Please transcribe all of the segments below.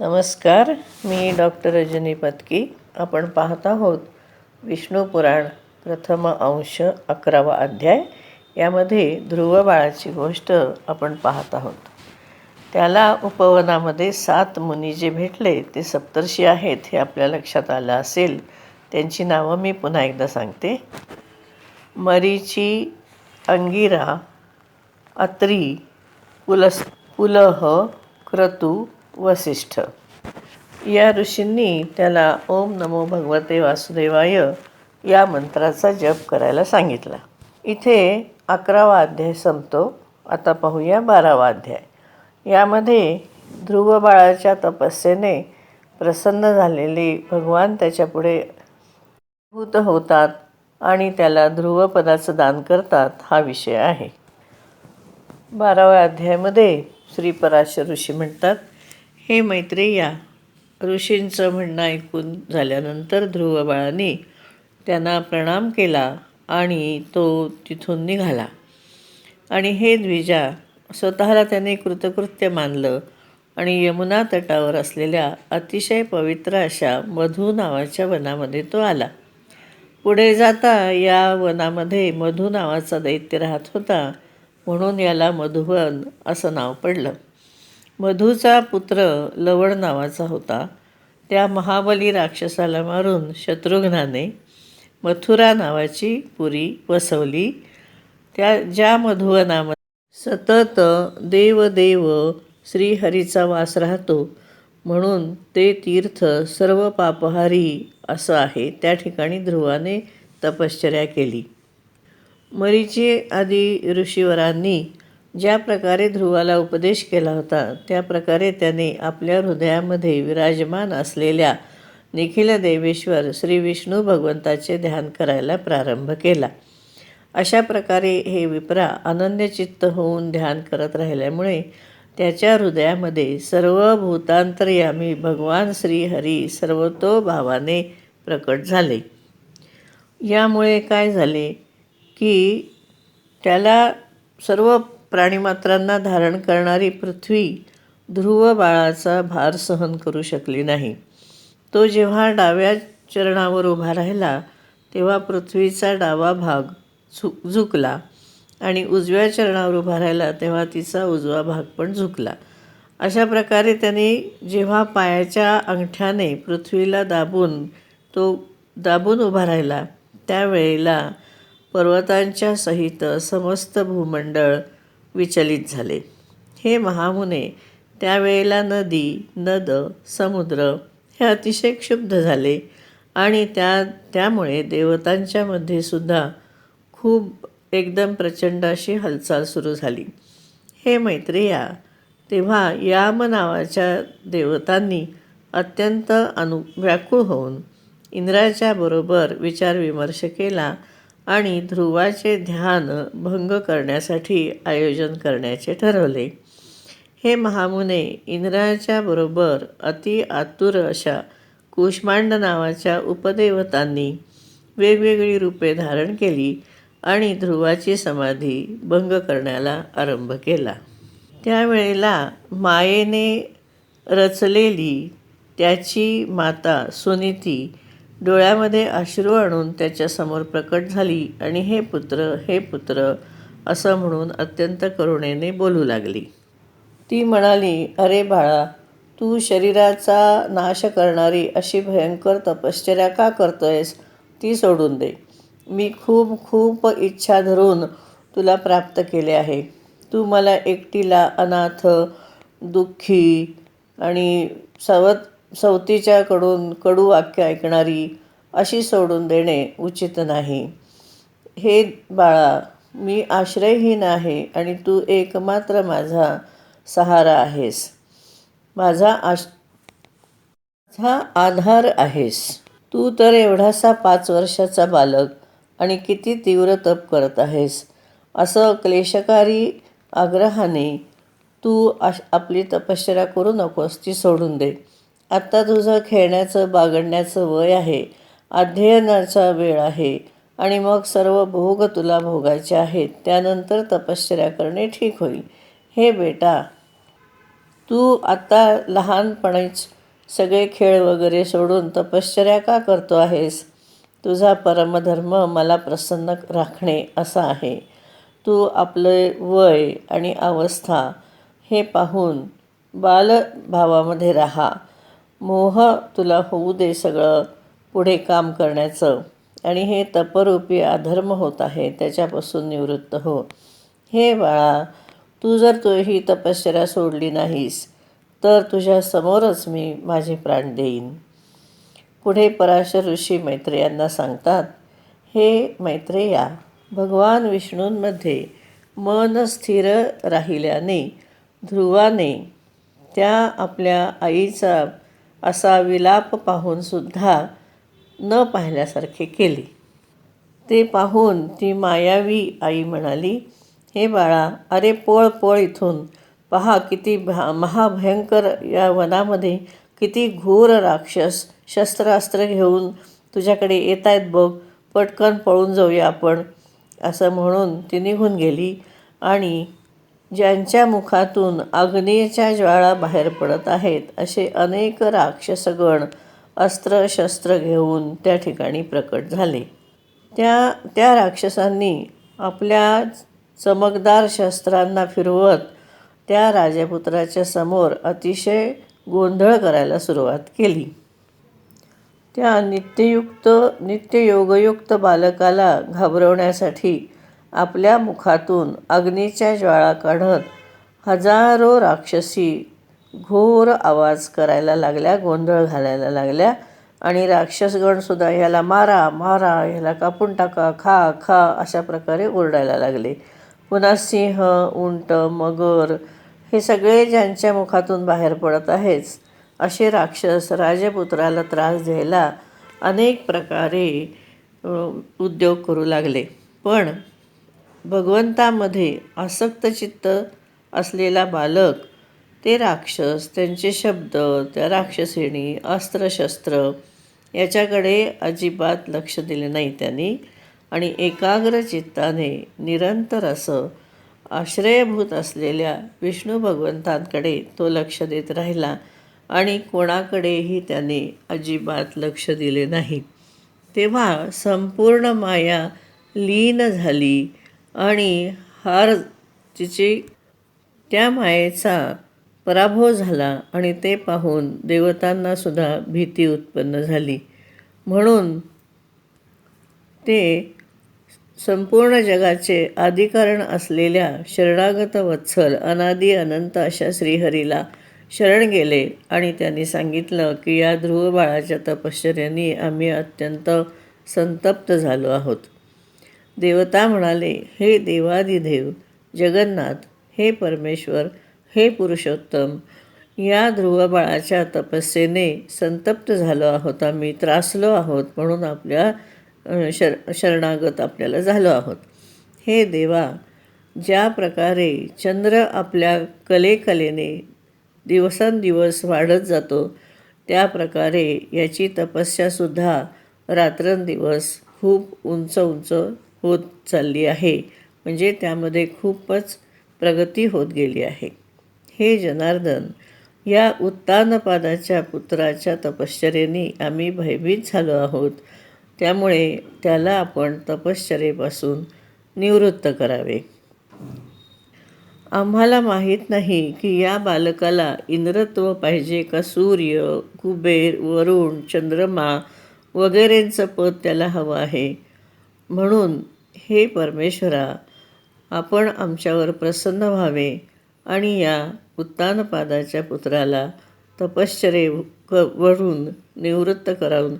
नमस्कार मी डॉक्टर रजनी पत्की. आपण पाहत आहोत विष्णू पुराण प्रथम अंश अकरावा अध्याय. यामध्ये ध्रुव बाळाची गोष्ट आपण पाहत आहोत. त्याला उपवनामध्ये सात मुनी जे भेटले ते सप्तर्षी आहेत हे आपल्या लक्षात आलं असेल. त्यांची नावं मी पुन्हा एकदा सांगते. मरीची अंगिरा अत्री पुलस पुलह क्रतू वसिष्ठ. या ऋषींनी त्याला ओम नमो भगवते वासुदेवाय या मंत्राचा जप करायला सांगितला. इथे अकरावा अध्याय संपतो. आता पाहूया बारावा अध्याय. यामध्ये ध्रुव बाळाच्या तपस्येने प्रसन्न झालेले भगवान त्याच्यापुढे भूत होतात आणि त्याला ध्रुवपदाचं दान करतात हा विषय आहे. बाराव्या अध्यायामध्ये श्री पराशर ऋषी म्हणतात हे मैत्रेया ऋषींचं म्हणणं ऐकून झाल्यानंतर ध्रुव बाळाने त्यांना प्रणाम केला आणि तो तिथून निघाला. आणि हे द्विजा स्वतःला त्याने कृतकृत्य मानलं आणि यमुना तटावर असलेल्या अतिशय पवित्र अशा मधू नावाच्या वनामध्ये तो आला. पुढे जाता या वनामध्ये मधू नावाचा दैत्य राहत होता म्हणून याला मधुवन असं नाव पडलं. मधूचा पुत्र लवण नावाचा होता. त्या महाबली राक्षसाला मारून शत्रुघ्नाने मथुरा नावाची पुरी वसवली. त्या ज्या मधुवनामध्ये सतत देवदेव श्रीहरीचा वास राहतो म्हणून ते तीर्थ सर्व पापहारी असं आहे. त्या ठिकाणी ध्रुवाने तपश्चर्या केली. मरीची आदी ऋषीवरांनी ज्या प्रकारे ध्रुवाला उपदेश केला होता त्या प्रकारे त्याने आपल्या हृदयामध्ये विराजमान असलेल्या निखिल देवेश्वर श्री विष्णू भगवंताचे ध्यान करायला प्रारंभ केला. अशा प्रकारे हे विप्रा अनन्यचित्त होऊन ध्यान करत राहिल्यामुळे त्याच्या हृदयामध्ये सर्व भूतांतरयामी भगवान श्रीहरी सर्वतो भावाने प्रकट झाले. यामुळे काय झाले की त्याला सर्व प्राणीमात्रांना धारण करणारी पृथ्वी ध्रुव बाळाचा भार सहन करू शकली नाही. तो जेव्हा डाव्या चरणावर उभा राहिला तेव्हा पृथ्वीचा डावा भाग झु झुकला आणि उजव्या चरणावर उभा राहिला तेव्हा तिचा उजवा भाग पण झुकला. अशा प्रकारे त्याने जेव्हा पायाच्या अंगठ्याने पृथ्वीला दाबून तो दाबून उभा राहिला त्यावेळेला पर्वतांच्या सहित समस्त भूमंडळ विचलित झाले. हे महामुने त्यावेळेला नदी नद समुद्र हे अतिशय क्षुब्ध झाले आणि त्या त्यामुळे देवतांच्यामध्ये सुद्धा खूप एकदम प्रचंड अशी हालचाल सुरू झाली. हे मैत्रिया तेव्हा याम नावाच्या देवतांनी अत्यंत अनु व्याकुळ होऊन इंद्राच्या बरोबर विचारविमर्श केला आणि ध्रुवाचे ध्यान भंग करण्यासाठी आयोजन करण्याचे ठरवले. हे महामुने इंद्राच्या बरोबर अति आतुर अशा कुष्मांड नावाच्या उपदेवतांनी वेगवेगळी रूपे धारण केली आणि ध्रुवाची समाधी भंग करण्याला आरंभ केला. त्यावेळेला मायेने रचलेली त्याची माता सुनीती डोळ्यामध्ये अश्रू आणून त्याच्यासमोर प्रकट झाली आणि हे पुत्र हे पुत्र असं म्हणून अत्यंत करुणेने बोलू लागली. ती म्हणाली अरे बाळा तू शरीराचा नाश करणारी अशी भयंकर तपश्चर्या का करतोयस? ती सोडून दे. मी खूप खूप इच्छा धरून तुला प्राप्त केले आहे. तू मला एकटीला अनाथ दुःखी आणि सवत सवतीच्याकडून कडू वाक्य ऐकणारी अशी सोडून देणे उचित नाही. हे बाळा मी आश्रयहीन आहे आणि तू एकमात्र माझा सहारा आहेस. माझा आश माझा आधार आहेस. तू तर एवढासा पाच वर्षाचा बालक आणि किती तीव्र तप करत आहेस. असं क्लेशकारी आग्रहाने तू आश आपली तपश्चर्या करू नकोस ती सोडून दे. आत्ता तुझं खेळण्याचं बागडण्याचं वय आहे. अध्ययनाचा वेळ आहे. आणि मग सर्व भोग तुला भोगायचे आहेत. त्यानंतर तपश्चर्या करणे ठीक होईल. हे बेटा तू आत्ता लहानपणीच सगळे खेळ वगैरे सोडून तपश्चर्या का करतो आहेस? तुझा परमधर्म मला प्रसन्न राखणे असा आहे. तू आपले वय आणि अवस्था हे पाहून बालभावामध्ये राहा. मोह तुला होऊ दे सगळं पुढे काम करण्याचं. आणि हे तपरूपी अधर्म होत आहे त्याच्यापासून निवृत्त हो. हे बाळा तू जर तू ही तपश्चर्या सोडली नाहीस तर तुझ्या समोरच मी माझे प्राण देईन. पुढे पराशर ऋषी मैत्रेयांना सांगतात हे मैत्रेया भगवान विष्णूंमध्ये मन स्थिर राहिल्याने ध्रुवाने त्या आपल्या आईचा असा विलाप पाहूनसुद्धा न पाहिल्यासारखे केले. ते पाहून ती मायावी आई म्हणाली हे बाळा अरे पळ पळ इथून. पहा किती भा महाभयंकर या वनामध्ये किती घोर राक्षस शस्त्रास्त्र घेऊन तुझ्याकडे येत आहेत बघ पटकन पळून जाऊया आपण. असं म्हणून ती निघून गेली आणि ज्यांच्या मुखातून अग्नीच्या ज्वाळा बाहेर पडत आहेत असे अनेक राक्षसगण अस्त्र शस्त्र घेऊन त्या ठिकाणी प्रकट झाले. त्या त्या राक्षसांनी आपल्या चमकदार शस्त्रांना फिरवत त्या राजपुत्राच्या समोर अतिशय गोंधळ करायला सुरुवात केली. त्या नित्ययुक्त नित्ययोगयुक्त बालकाला घाबरवण्यासाठी आपल्या मुखातून अग्नीच्या ज्वाळा काढत हजारो राक्षसी घोर आवाज करायला लागल्या गोंधळ घालायला लागल्या आणि राक्षसगणसुद्धा ह्याला मारा मारा ह्याला कापून टाका खा खा अशा प्रकारे ओरडायला लागले. पुन्हा सिंह उंट मगर हे सगळे ज्यांच्या मुखातून बाहेर पडत आहेच असे राक्षस राजपुत्राला त्रास द्यायला अनेक प्रकारे उद्योग करू लागले. पण भगवंतामध्ये आसक्तचित्त असलेला बालक ते राक्षस त्यांचे शब्द त्या राक्षसिणी अस्त्रशस्त्र याच्याकडे अजिबात लक्ष दिले नाही त्यांनी आणि एकाग्र चित्ताने निरंतर असं आश्रयभूत असलेल्या विष्णू भगवंतांकडे तो लक्ष देत राहिला आणि कोणाकडेही त्याने अजिबात लक्ष दिले नाही. तेव्हा संपूर्ण माया लीन झाली. आणि हार तिची त्या मायेचा पराभव झाला आणि ते पाहून देवतांनासुद्धा भीती उत्पन्न झाली. म्हणून ते संपूर्ण जगाचे आदिकारण असलेल्या शरणागत वत्सल अनादी अनंत अशा श्रीहरीला शरण गेले आणि त्यांनी सांगितलं की या ध्रुव बाळाच्या तपश्चर्याने आम्ही अत्यंत संतप्त झालो आहोत. देवता म्हणाले हे देवादिदेव जगन्नाथ हे परमेश्वर हे पुरुषोत्तम या ध्रुव बाळाच्या तपस्येने संतप्त झालो आहोत. आम्ही त्रासलो आहोत म्हणून आपल्या शर शरणागत आपल्याला झालो आहोत. हे देवा ज्या प्रकारे चंद्र आपल्या कलेकलेने दिवसांदिवस वाढत जातो त्या प्रकारे याची तपस्यासुद्धा रात्रंदिवस खूप उंच उंच होत चालली आहे. म्हणजे त्यामध्ये खूपच प्रगती होत गेली आहे. हे जनार्दन या उत्तानपादाच्या पुत्राच्या तपश्चरेने आम्ही भयभीत झालो आहोत. त्यामुळे त्याला आपण तपश्चरेपासून निवृत्त करावे. आम्हाला माहीत नाही की या बालकाला इंद्रत्व पाहिजे का सूर्य कुबेर वरुण चंद्रमा वगैरेंचं पद त्याला हवं आहे. म्हणून हे परमेश्वरा आपण आमच्यावर प्रसन्न व्हावे आणि या उत्तानपादाच्या पुत्राला तपश्चर्ये क वरून निवृत्त करावून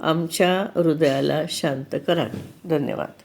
आमच्या हृदयाला शांत करा. धन्यवाद.